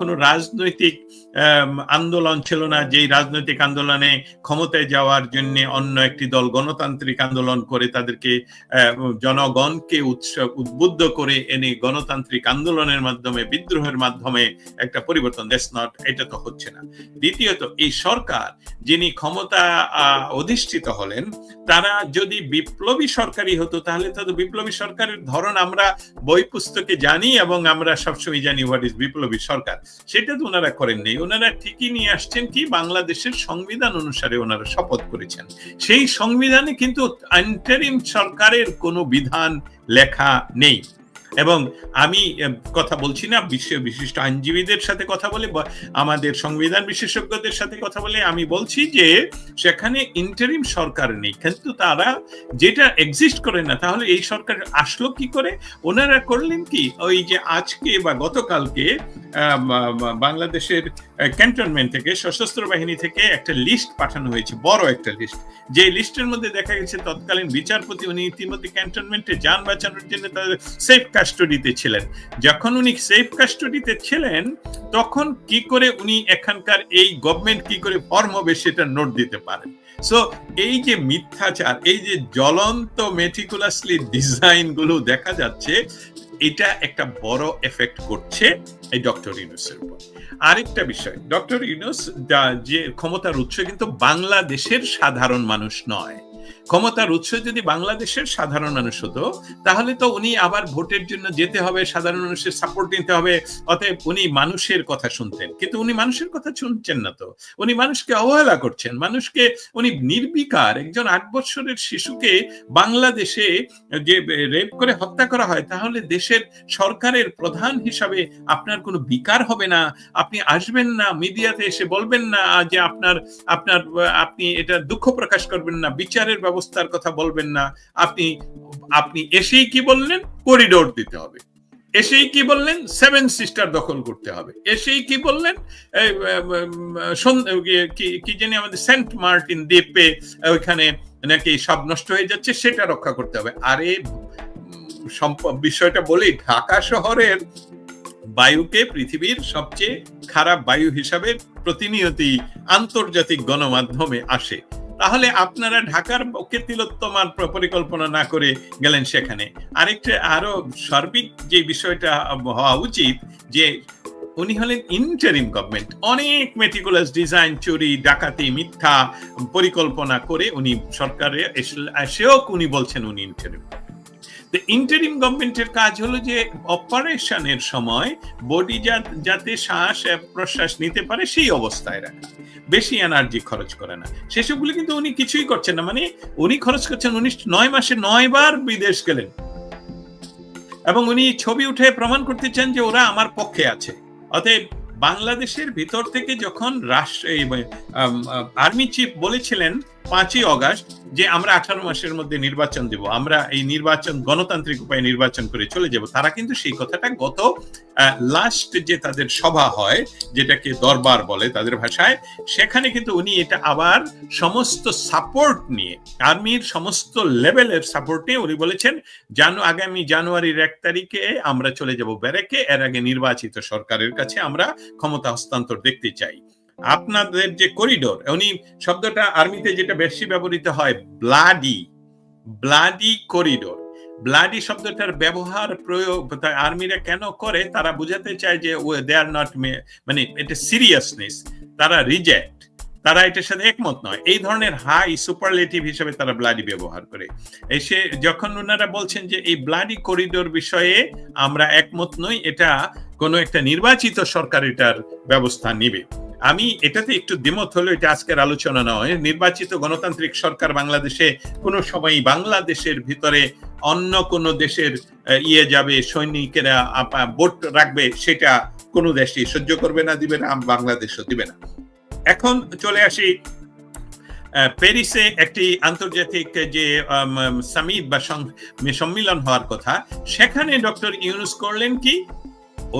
কোনো রাজনৈতিক আন্দোলন ছিল না, যেই রাজনৈতিক আন্দোলনে ক্ষমতায় যাওয়ার জন্য অন্য একটি দল গণতান্ত্রিক আন্দোলন করে তাদেরকে জনগণকে উৎসব উদ্বুদ্ধ করে এনে গণতান্ত্রিক আন্দোলনের মাধ্যমে, বিদ্রোহের মাধ্যমে একটা পরিবর্তন দেশ নট এটা তো হচ্ছে না। দ্বিতীয়ত, এই সরকার যিনি ক্ষমতা অধিষ্ঠিত হলেন, তারা যদি বিপ্লবী সরকারই হতো, তাহলে তো বিপ্লবী সরকারের ধরন আমরা বই পুস্তকে জানি এবং আমরা সবসময় জানি হোয়াট ইজ বিপ্লবী সরকার। সেটা তো ওনারা করেননি ওনারা ঠিকই নিয়ে আসছেন কি, বাংলাদেশের সংবিধান অনুসারে ওনারা শপথ করেছেন। সেই সংবিধানে কিন্তু আন্তরিম সরকারের কোনো বিধান লেখা নেই। এবং আমি কথা বলছি না, বিশ্ব বিশিষ্ট আইনজীবীদের সাথে কথা বলে আমাদের সংবিধান বিশেষজ্ঞদের সাথে কথা বলে, আমি বলছি যে, সেখানে ইন্টারিম সরকার নেই। কিন্তু তারা যেটা এক্সিস্ট করে না, তাহলে এই সরকার আসলো কি করে? ওনারা করলেন কি? ওই যে আজকে বা গতকালকে বাংলাদেশের ক্যান্টনমেন্ট থেকে সশস্ত্র বাহিনী থেকে একটা লিস্ট পাঠানো হয়েছে, বড় একটা লিস্ট যে লিস্টের মধ্যে দেখা গেছে, তৎকালীন বিচারপতি উনি ইতিমধ্যে ক্যান্টনমেন্টে যান বাঁচানোর জন্য তাদের সেফ কাস্টডিতে ছিলেন। যখন উনি সেফ কাস্টডিতে ছিলেন, তখন কি করে উনি এখানকার এই গভর্নমেন্ট কি করে ফর্ম হবে সেটা নোট দিতে পারেন। সো এই যে মিথ্যাচার, এই যে জ্বলন্ত মেটিকুলাসলি ডিজাইনগুলো দেখা যাচ্ছে এটা একটা বড় এফেক্ট করছে এই ডক্টর ইউনুসের উপর। আরেকটা বিষয় ডক্টর ইউনুস যে ক্ষমতার উৎস কিন্তু বাংলাদেশের সাধারণ মানুষ নয়। ক্ষমতার উৎস যদি বাংলাদেশের সাধারণ মানুষ হতো, তাহলে তো উনি আবার ভোটের জন্য যেতে হবে, সাধারণ মানুষের সাপোর্ট নিতে হবে, অতএব উনি মানুষের কথা শুনতেন। কিন্তু উনি মানুষের কথা শুনছেন না তো। উনি মানুষকে অবহেলা করছেন। মানুষকে, উনি নির্বিকার একজন আট বছরের শিশুকে বাংলাদেশে যে রেপ করে হত্যা করা হয়, তাহলে দেশের সরকারের প্রধান হিসাবে আপনার কোনো বিকার হবে না। আপনি আসবেন না, মিডিয়াতে এসে বলবেন না যে আপনার আপনার, আপনি এটা দুঃখ প্রকাশ করবেন না, বিচারের ব্যবস্থার কথা বলবেন না। আপনি আপনি এসেই কি বললেন? করিডোর দিতে হবে। এসেই কি বললেন? সেভেন সিস্টার দখল করতে হবে। এসেই কি বললেন? কি জানি আমাদের সেন্ট মার্টিন দ্বীপে, ওইখানে নাকি সব নষ্ট হয়ে যাচ্ছে, সেটা রক্ষা করতে হবে। আরে বিষয়টা বলি, ঢাকা শহরের বায়ুকে পৃথিবীর সবচেয়ে খারাপ বায়ু হিসাবে প্রতিনিয়তই আন্তর্জাতিক গণমাধ্যমে আসে। তাহলে আপনারা ঢাকার পক্ষে তিলোত্তমার পরিকল্পনা না করে গেলেন সেখানে। আরেকটা আরও সার্বিক যে বিষয়টা হওয়া উচিত, যে উনি হলেন ইন্টারিম গভর্নমেন্ট অনেক মেটিকুলাস ডিজাইন চুরি, ডাকাতি, মিথ্যা পরিকল্পনা করে উনি সরকারে এসেও উনি বলছেন উনি ইন্টারিম ইন্টারিম গভর্নমেন্টের কাজ হলো যে অপারেশনের সময় বডি যাতে শ্বাস প্রশ্বাস নিতে পারে সেই অবস্থায় রাখা। বেশি এনার্জি খরচ করে না। সেসবগুলো কিন্তু উনি কিছুই করছেন না। মানে উনি খরচ করছেন উনি নয় মাসে নয় বার বিদেশ গেলেন। এবং উনি ছবি উঠে প্রমাণ করতে চান যে ওরা আমার পক্ষে আছে। অতএব বাংলাদেশের ভিতর থেকে যখন রাষ্ট্র আর্মি চিফ বলেছিলেন পাঁচই অগাস্ট যে আমরা আঠারো মাসের মধ্যে নির্বাচন দেব, আমরা এই নির্বাচন, গণতান্ত্রিক উপায়ে নির্বাচন করে চলে যাব, তারা কিন্তু সেই কথাটা গত লাস্ট যে তাদের সভা হয়, যেটাকে দরবার বলে তাদের ভাষায়, সেখানে কিন্তু উনি এটা আবার সমস্ত সাপোর্ট নিয়ে, আর্মির সমস্ত লেভেলের সাপোর্ট নিয়ে উনি বলেছেন, জানু, আগামী জানুয়ারির এক তারিখে আমরা চলে যাব ব্যারেকে, এর আগে নির্বাচিত সরকারের কাছে আমরা ক্ষমতা হস্তান্তর দেখতে চাই। আপনাদের যে করিডোর উনি শব্দটা আর্মিতে যেটা বেশি ব্যবহৃত হয় ব্লাডি ব্লাডি করিডোর ব্লাডি শব্দটার ব্যবহার প্রয়োগ আর্মিরা কেন করে? তারা বুঝাতে চায় যে দে আর নট মানে এটা সিরিয়াসনেস তারা রিজেক্ট তারা এটার সাথে একমত নয়। এই ধরনের হাই সুপারলেটিভ হিসেবে তারা ব্লাডি ব্যবহার করে। এসে যখন ওনারা বলছেন যে, এই ব্লাডি করিডোর বিষয়ে আমরা একমত নই, এটা কোনো একটা নির্বাচিত সরকার এটার ব্যবস্থা নিবে। আমি এটাতে একটু দ্বিমত হলো, এটা আজকের আলোচনা নয়। নির্বাচিত গণতান্ত্রিক সরকার বাংলাদেশে কোনো সময় বাংলাদেশের ভিতরে অন্য কোন দেশের ইয়ে যাবে, সৈনিকেরা ভোট রাখবে, সেটা কোনো দেশই সহ্য করবে না, দিবে না, বাংলাদেশও দিবে না। এখন চলে আসি প্যারিসে একটি আন্তর্জাতিক যে সামিট বা সম্মিলন হওয়ার কথা, সেখানে ডক্টর ইউনুস করলেন কি?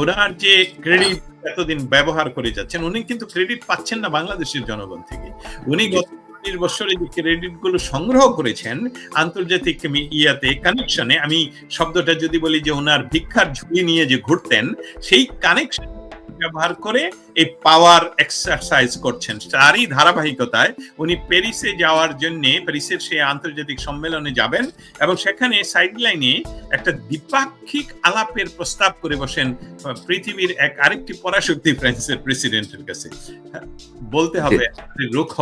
ওনার যে ক্রেডিট এতদিন ব্যবহার করে যাচ্ছেন, উনি কিন্তু ক্রেডিট পাচ্ছেন না বাংলাদেশের জনগণ থেকে। উনি গত বছরে যে ক্রেডিটগুলো সংগ্রহ করেছেন, আন্তর্জাতিক ইয়াতে কানেকশনে আমি শব্দটা যদি বলি যে ওনার ভিক্ষার ঝুঁকি নিয়ে যে ঘুরতেন, সেই কানেকশন ব্যবহার করে এই পাওয়ার এক্সারসাইজ করছেন। তারই ধারাবাহিকতায় উনি প্যারিসে যাওয়ার জন্য প্যারিসের সেই আন্তর্জাতিক সম্মেলনে যাবেন এবং সেখানে সাইডলাইনে একটা দ্বিপাক্ষিক আলাপের প্রস্তাব করে বসেন পৃথিবীর এক আরেকটি পরাশক্তি ফ্রান্সের প্রেসিডেন্টের কাছে। বলতে হবে রুখ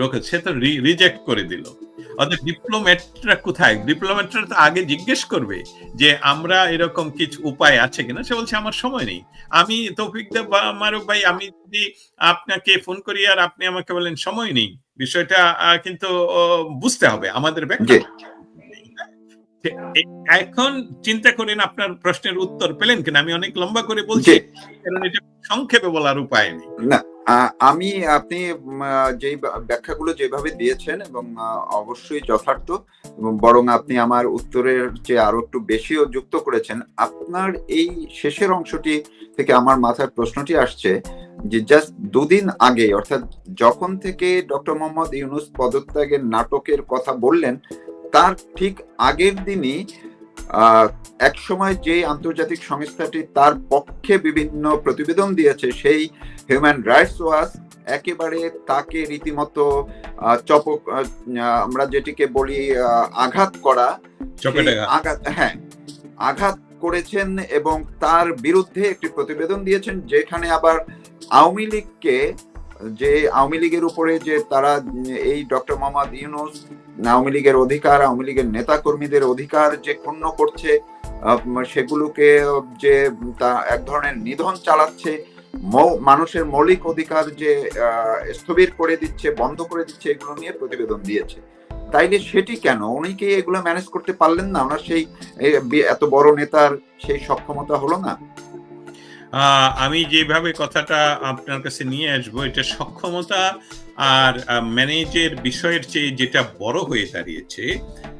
রুখ সে তো রিজেক্ট করে দিল। অর্থাৎ ডিপ্লোম্যাটরা কোথায়? ডিপ্লোম্যাটরা তো আগে জিজ্ঞেস করবে যে আমরা এরকম কিছু উপায় আছে কিনা। সে বলছে আমার সময় নেই। আমি তৌফিক দেব বা মারুফ ভাই আমি যদি আপনাকে ফোন করি আর আপনি আমাকে বলেন সময় নেই। বিষয়টা কিন্তু বুঝতে হবে। আমাদের ব্যাখ্যা। এখন চিন্তা করেন আপনার প্রশ্নের উত্তর পেলেন কিনা। আমি অনেক লম্বা করে বলছি কারণ এটা সংক্ষেপে বলার উপায় নেই। আমি, আপনি যেই ব্যাখ্যাগুলো যেভাবে দিয়েছেন এবং অবশ্যই যথার্থ এবং বরং আপনি আমার উত্তরের যে আরও একটু বেশিও যুক্ত করেছেন, আপনার এই শেষের অংশটি থেকে আমার মাথায় প্রশ্নটি আসছে যে জাস্ট দুদিন আগে, অর্থাৎ যখন থেকে ডক্টর মোহাম্মদ ইউনুস পদত্যাগের নাটকের কথা বললেন, তার ঠিক আগের দিনই আহ, এক সময় যে আন্তর্জাতিক সংস্থাটি তার পক্ষে বিভিন্ন প্রতিবেদন দিয়েছে সেই হিউম্যান রাইটস ওয়াচ একেবারে তাকে রীতিমতো চপক আমরা যেটিকে বলি আঘাত করা আঘাত হ্যাঁ আঘাত করেছেন এবং তার বিরুদ্ধে একটি প্রতিবেদন দিয়েছেন যেখানে আবার আওয়ামী লীগকে যে আওয়ামী লীগের উপরে যে তারা, এই ডক্টর মোহাম্মদ ইউনুস, আওয়ামী লীগের অধিকার, আওয়ামী লীগের নেতা কর্মীদের অধিকার যে ক্ষুণ্ণ করছে সেগুলোকে যে তা এক ধরনের নিধন চালাচ্ছে মানুষের মৌলিক অধিকার যে স্থবির করে দিচ্ছে, বন্ধ করে দিচ্ছে, এগুলো নিয়ে প্রতিবেদন দিয়েছে। তাইলে সেটি কেন? উনি কি এগুলো ম্যানেজ করতে পারলেন না? ওনার সেই এত বড় নেতার সেই সক্ষমতা হলো না? আমি যেভাবে কথাটা আপনার কাছে নিয়ে আসব, এটা সক্ষমতা আর ম্যানেজের বিষয়ের চেয়ে যেটা বড় হয়ে দাঁড়িয়েছে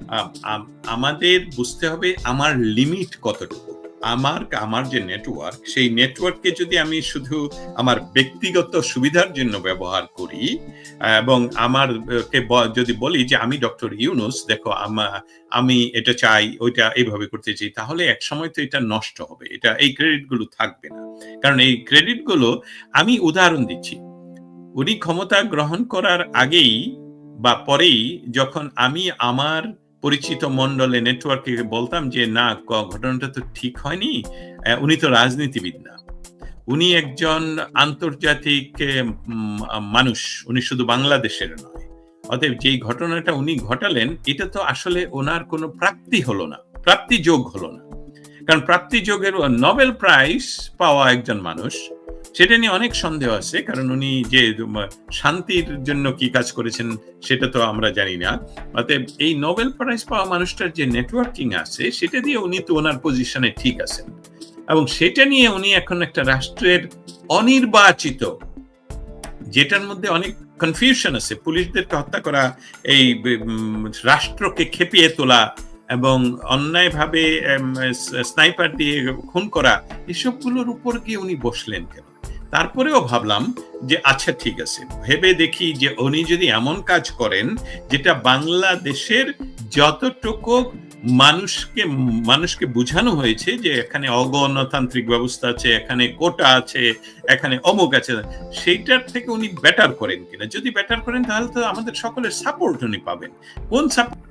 আম- আম- আমাদের বুঝতে হবে আমার লিমিট কতটুকু। আমার আমার যে নেটওয়ার্ক সেই নেটওয়ার্ককে যদি আমি শুধু আমার ব্যক্তিগত সুবিধার জন্য ব্যবহার করি, এবং আমার কে যদি বলি যে আমি ডক্টর ইউনুস, দেখো আমা- এটা চাই, ওইটা এইভাবে করতে চাই, তাহলে এক সময় তো এটা নষ্ট হবে, এটা এই ক্রেডিটগুলো থাকবে না। কারণ এই ক্রেডিটগুলো আমি উদাহরণ দিচ্ছি। উনি ক্ষমতা গ্রহণ করার আগেই বা পরেই যখন আমি আমার পরিচিত মন্ডলে নেটওয়ার্কে বলতাম যে, না ঘটনাটা তো ঠিক হয়নি। উনি তো রাজনীতিবিদ না। উনি একজন আন্তর্জাতিক মানুষ। উনি শুধু বাংলাদেশের নয়। অতএব যেই ঘটনাটা উনি ঘটালেন, এটা তো আসলে ওনার কোনো প্রাপ্তি হলো না। প্রাপ্তি যোগ হলো না। কারণ প্রাপ্তি যোগের নোবেল প্রাইজ পাওয়া একজন মানুষ সেটা নিয়ে অনেক সন্দেহ আছে, কারণ উনি যে শান্তির জন্য কি কাজ করেছেন সেটা তো আমরা জানি না। অতএব এই নোবেল প্রাইজ পাওয়া মানুষটার যে নেটওয়ার্কিং আছে, সেটা দিয়ে উনি তো ওনার পজিশনে ঠিক আছেন। এবং সেটা নিয়ে উনি এখন একটা রাষ্ট্রের অনির্বাচিত, যেটার মধ্যে অনেক কনফিউশন আছে। পুলিশদেরকে হত্যা করা, এই রাষ্ট্রকে খেপিয়ে তোলা এবং অন্যায়ভাবে স্নাইপার দিয়ে খুন করা, এসবগুলোর উপর গিয়ে উনি বসলেন কেন? তারপরেও ভাবলাম যে আচ্ছা ঠিক আছে। ভেবে দেখি যে, উনি যদি এমন কাজ করেন যেটা বাংলাদেশের যতটুকু মানুষকে মানুষকে বোঝানো হয়েছে যে, এখানে অগণতান্ত্রিক ব্যবস্থা আছে, এখানে কোটা আছে, এখানে অমুক আছে, সেইটার থেকে উনি বেটার করেন কিনা? যদি বেটার করেন, তাহলে তো আমাদের সকলের সাপোর্ট উনি পাবেন। কোন সাপোর্ট